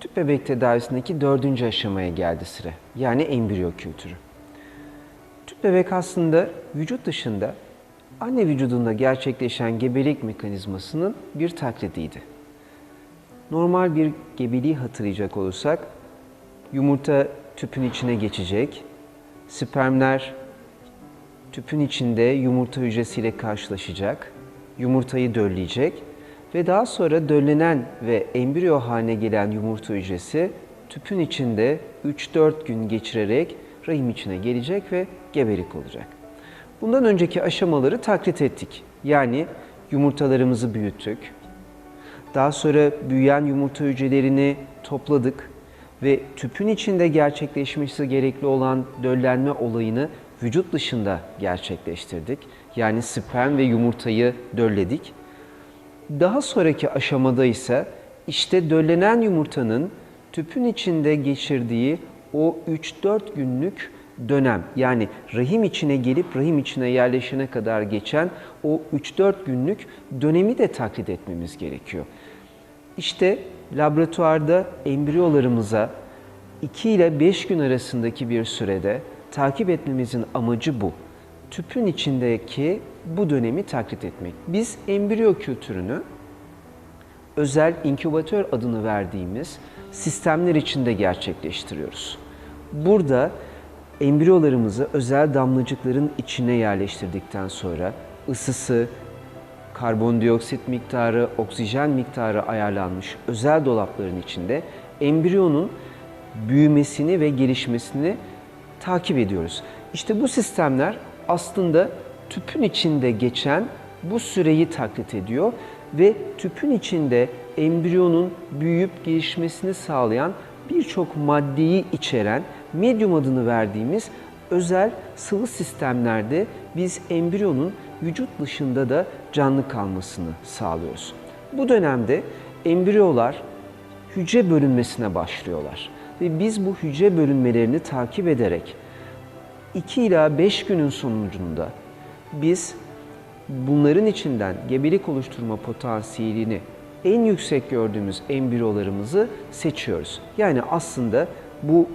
Tüp bebek tedavisindeki dördüncü aşamaya geldi sıra. Yani embriyo kültürü. Tüp bebek aslında vücut dışında anne vücudunda gerçekleşen gebelik mekanizmasının bir taklidiydi. Normal bir gebeliği hatırlayacak olursak yumurta tüpün içine geçecek, spermler tüpün içinde yumurta hücresiyle karşılaşacak, yumurtayı dölleyecek ve daha sonra döllenen ve embriyo haline gelen yumurta hücresi tüpün içinde 3-4 gün geçirerek rahim içine gelecek ve gebelik olacak. Bundan önceki aşamaları taklit ettik. Yani yumurtalarımızı büyüttük. Daha sonra büyüyen yumurta hücrelerini topladık ve tüpün içinde gerçekleşmesi gerekli olan döllenme olayını vücut dışında gerçekleştirdik. Yani sperm ve yumurtayı dölledik. Daha sonraki aşamada ise işte döllenen yumurtanın tüpün içinde geçirdiği o 3-4 günlük dönem yani rahim içine gelip rahim içine yerleşene kadar geçen o 3-4 günlük dönemi de taklit etmemiz gerekiyor. İşte laboratuvarda embriyolarımıza 2 ile 5 gün arasındaki bir sürede takip etmemizin amacı bu. Tüpün içindeki bu dönemi taklit etmek. Biz embriyo kültürünü özel inkübatör adını verdiğimiz sistemler içinde gerçekleştiriyoruz. Burada embriyolarımızı özel damlacıkların içine yerleştirdikten sonra ısısı, karbondioksit miktarı, oksijen miktarı ayarlanmış özel dolapların içinde embriyonun büyümesini ve gelişmesini takip ediyoruz. İşte bu sistemler aslında tüpün içinde geçen bu süreyi taklit ediyor ve tüpün içinde embriyonun büyüyüp gelişmesini sağlayan birçok maddeyi içeren medyum adını verdiğimiz özel sıvı sistemlerde biz embriyonun vücut dışında da canlı kalmasını sağlıyoruz. Bu dönemde embriyolar hücre bölünmesine başlıyorlar ve biz bu hücre bölünmelerini takip ederek 2 ila 5 günün sonucunda biz bunların içinden gebelik oluşturma potansiyelini en yüksek gördüğümüz embriyolarımızı seçiyoruz. Yani aslında bu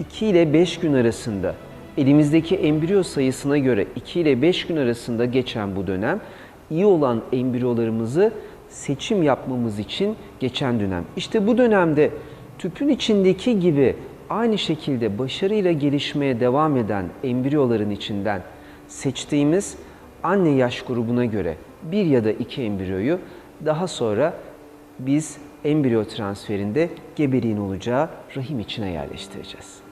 2 ile 5 gün arasında elimizdeki embriyo sayısına göre 2 ile 5 gün arasında geçen bu dönem iyi olan embriyolarımızı seçim yapmamız için geçen dönem. İşte bu dönemde tüpün içindeki gibi aynı şekilde başarıyla gelişmeye devam eden embriyoların içinden seçtiğimiz anne yaş grubuna göre bir ya da iki embriyoyu daha sonra biz embriyo transferinde gebeliğin olacağı rahim içine yerleştireceğiz.